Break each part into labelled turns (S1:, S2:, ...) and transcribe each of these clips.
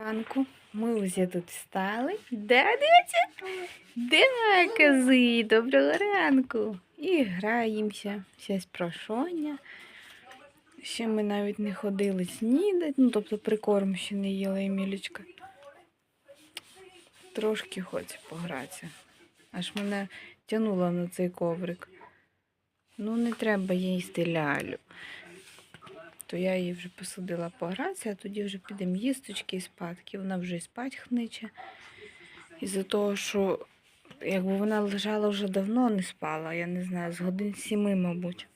S1: ранку. Ми вже тут встали. Де дивіться? Де кози? Доброго ранку. І граємося. Ще прошоня. Ще ми навіть не ходили снідати, ну тобто прикорм ще не їла Емілічка. Трошки хоче погратися. Аж мене тянуло на цей коврик. Ну, не треба їсти лялю то я її вже посадила погратися, а тоді вже підемо їсточки і спадки. Вона вже і спать хниче. Із-за того, що якби вона лежала вже давно, не спала, я не знаю, з годин сіми, мабуть.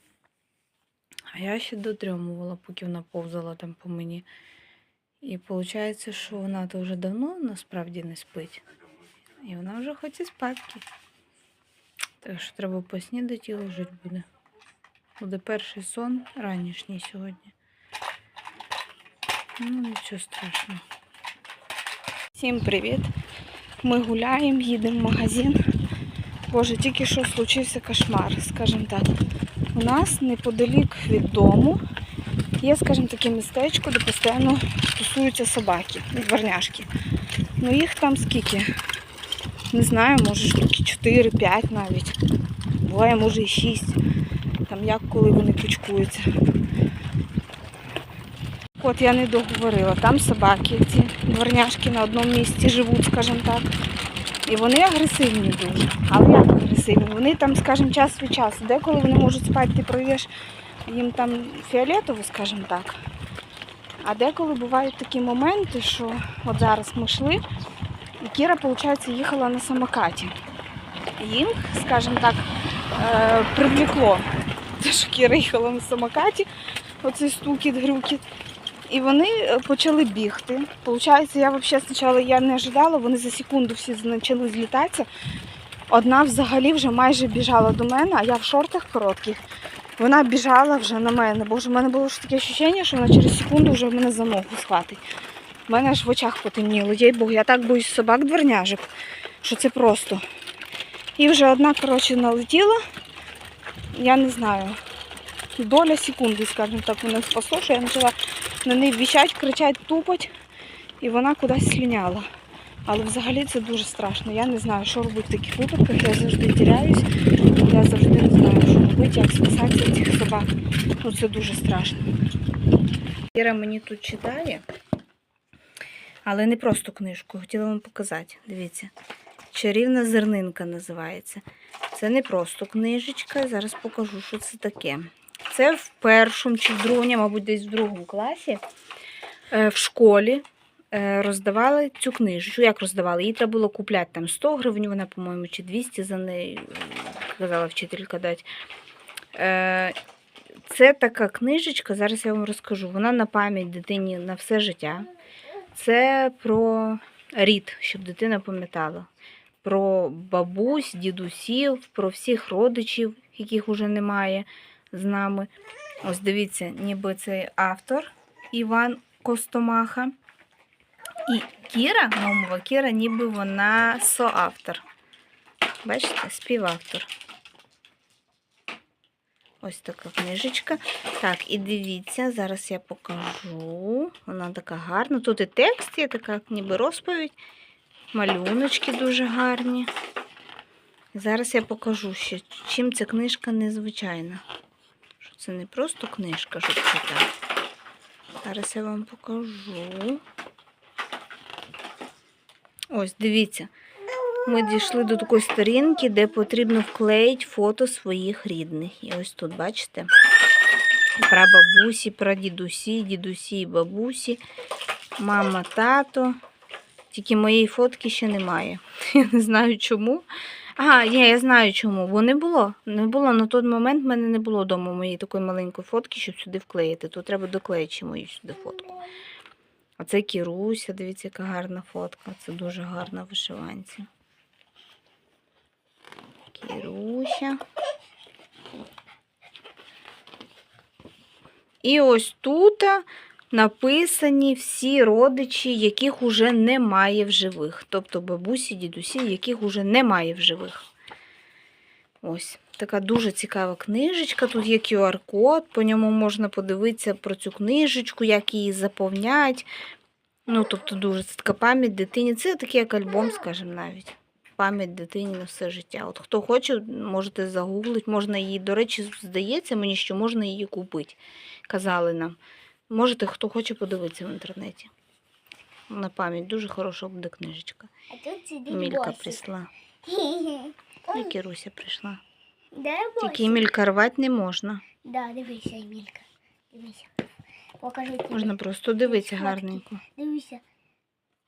S1: А я ще дотримувала, поки вона повзала там по мені. І виходить, що вона то вже давно насправді не спить. І вона вже хоче спадки. Так що треба поснідати і лежати буде. Буде перший сон ранішній сьогодні. Ну, нічого страшного. Всім привіт! Ми гуляємо, їдемо в магазин. Боже, тільки що случився кошмар, скажімо так. У нас неподалік від дому є, скажімо таке містечко, де постійно тусуються собаки, дворняшки. Ну їх там скільки? Не знаю, може штуки 4-5 навіть. Буває, може і 6. Там як коли вони кучкуються. От я не договорила. Там собаки, ці дворняшки на одному місці живуть, скажімо так. І вони агресивні дуже. Але як агресивні? Вони там, скажімо, час від часу. Деколи вони можуть спати, ти продаєш їм там фіолетово, скажімо так. А деколи бувають такі моменти, що от зараз ми йшли, і Кіра, виходить, їхала на самокаті. Їм, скажімо так, е, привлекло. Те, що Кіра їхала на самокаті, оцей стукіт, грюкіт. І вони е, почали бігти. Получається, я взагалі спочатку я не ожидала, вони за секунду всі почали злітатися. Одна взагалі вже майже біжала до мене, а я в шортах коротких. Вона біжала вже на мене. Боже, в мене було ж таке відчуття, що вона через секунду вже мене за ногу схватить. У мене аж в очах потемніло. Їй Бог, я так боюсь собак дворняжок, що це просто. І вже одна, коротше, налетіла. Я не знаю. Доля секунди, скажімо так, мене спасло, що я почала на неї віщать, кричать, тупать, і вона кудись сліняла. Але взагалі це дуже страшно. Я не знаю, що робити в таких випадках. Я завжди тіряюсь, я завжди не знаю, що робити, як спасатися від цих собак. Ну це дуже страшно. Іра мені тут читає, але не просто книжку, хотіла вам показати. Дивіться. Чарівна зернинка називається. Це не просто книжечка. Зараз покажу, що це таке. Це в першому чи в другому, мабуть, десь в другому класі е, в школі е, роздавали цю книжечку. Як роздавали? Їй треба було купляти там 100 гривень, вона, по-моєму, чи 200 за неї казала вчителька дати. Е, Це така книжечка, зараз я вам розкажу. Вона на пам'ять дитині на все життя. Це про рід, щоб дитина пам'ятала. Про бабусь, дідусів, про всіх родичів, яких уже немає з нами. Ось дивіться, ніби цей автор Іван Костомаха. І Кіра, Наумова Кіра, ніби вона соавтор. Бачите, співавтор. Ось така книжечка. Так, і дивіться, зараз я покажу. Вона така гарна. Тут і текст є, така ніби розповідь. Малюночки дуже гарні. Зараз я покажу ще, чим ця книжка незвичайна. Це не просто книжка, щоб читати. Зараз я вам покажу. Ось, дивіться. Ми дійшли до такої сторінки, де потрібно вклеїти фото своїх рідних. І ось тут, бачите? Про бабусі, про дідусі, дідусі і бабусі, мама, тато. Тільки моєї фотки ще немає. Я не знаю чому. Ага, ні, я знаю чому. Бо не було. Не було на той момент в мене не було вдома моєї такої маленької фотки, щоб сюди вклеїти. То треба доклеїти мою сюди фотку. А це Кіруся, дивіться, яка гарна фотка. Це дуже гарна вишиванці. Кіруся. І ось тут написані всі родичі, яких уже немає в живих. Тобто бабусі, дідусі, яких уже немає в живих. Ось така дуже цікава книжечка. Тут є QR-код, по ньому можна подивитися про цю книжечку, як її заповнять. Ну, тобто дуже це така пам'ять дитині. Це такий як альбом, скажімо, навіть. Пам'ять дитині на все життя. От хто хоче, можете загуглити, можна її, до речі, здається мені, що можна її купити. Казали нам. Можете, хто хоче подивитися в інтернеті. На пам'ять дуже хороша буде книжечка. Мілька прийшла. І Кіруся прийшла. Тільки? Емілька рвати не можна.
S2: Да, дивися, Емілька. Дивися. Покажи тобі.
S1: Можна просто дивитися гарненько.
S2: Дивися.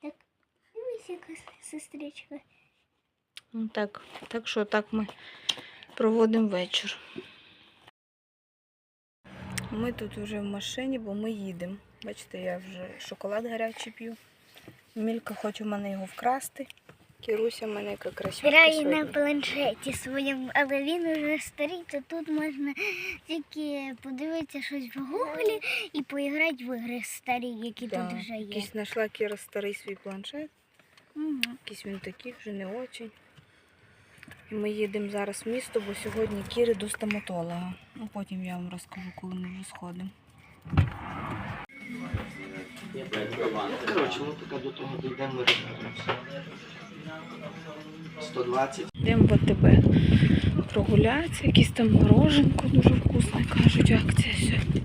S2: Так, дивися, яка сестричка.
S1: Ну, Так, так що так ми проводимо вечір. Ми тут вже в машині, бо ми їдемо. Бачите, я вже шоколад гарячий п'ю. Мілька хоче в мене його вкрасти. Кіруся в мене яка красива.
S2: Грає на планшеті своєму, але він уже старий, то тут можна тільки подивитися щось в гуглі і поіграти в ігри старі, які
S1: Да,
S2: тут вже є.
S1: Якийсь знайшла Кіра старий свій планшет.
S2: Мгм.
S1: Якийсь він такий, вже не очень. Ми їдемо зараз в місто, бо сьогодні Кіри до стоматолога. Ну, потім я вам розкажу, коли ми вже сходимо.
S3: Коротше, ми поки до того дійдемо, ми розберемося. 120.
S1: Йдемо в АТБ прогулятися, якісь там мороженко дуже вкусне, кажуть, акція сьогодні.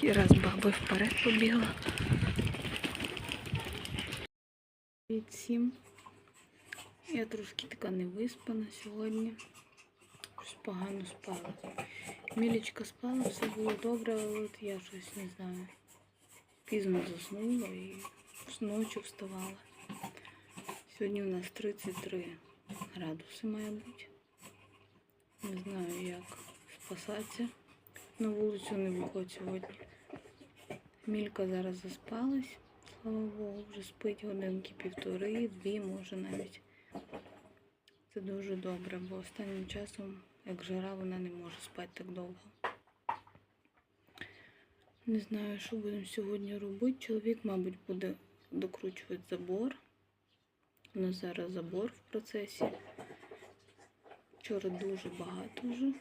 S1: Кіра з бабою вперед побігла. Від. Я трошки така не виспана сьогодні. Щось погано спала. Мілічка спала, все було добре, але от я щось не знаю. Пізно заснула і ночі вставала. Сьогодні у нас 33 градуси має бути. Не знаю, як спасатися. На вулицю не виходь сьогодні. Мілька зараз заспалась, Богу, вже спить годинки півтори, дві, може навіть. Це дуже добре, бо останнім часом, як жара, вона не може спати так довго. Не знаю, що будемо сьогодні робити. Чоловік, мабуть, буде докручувати забор. У нас зараз забор в процесі. Вчора дуже багато вже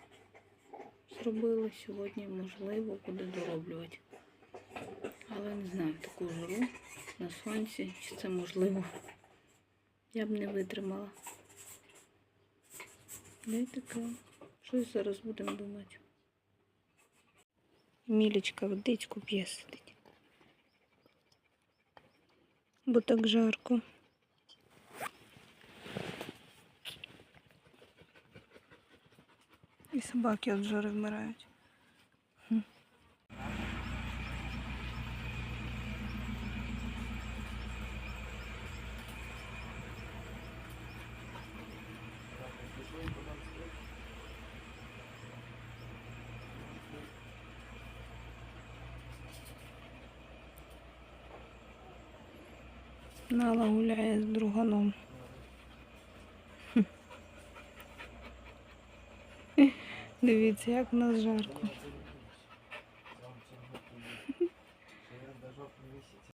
S1: зробили. Сьогодні, можливо, буде дороблювати. Але не знаю, таку жару на сонці, чи це можливо. Я б не витримала. Не таке. Щось зараз будемо думати. Мілечка водичку п'є. Бо так жарко. І собаки від жари вмирають. Нала гуляє з друганом. Дивіться, як нас жарко.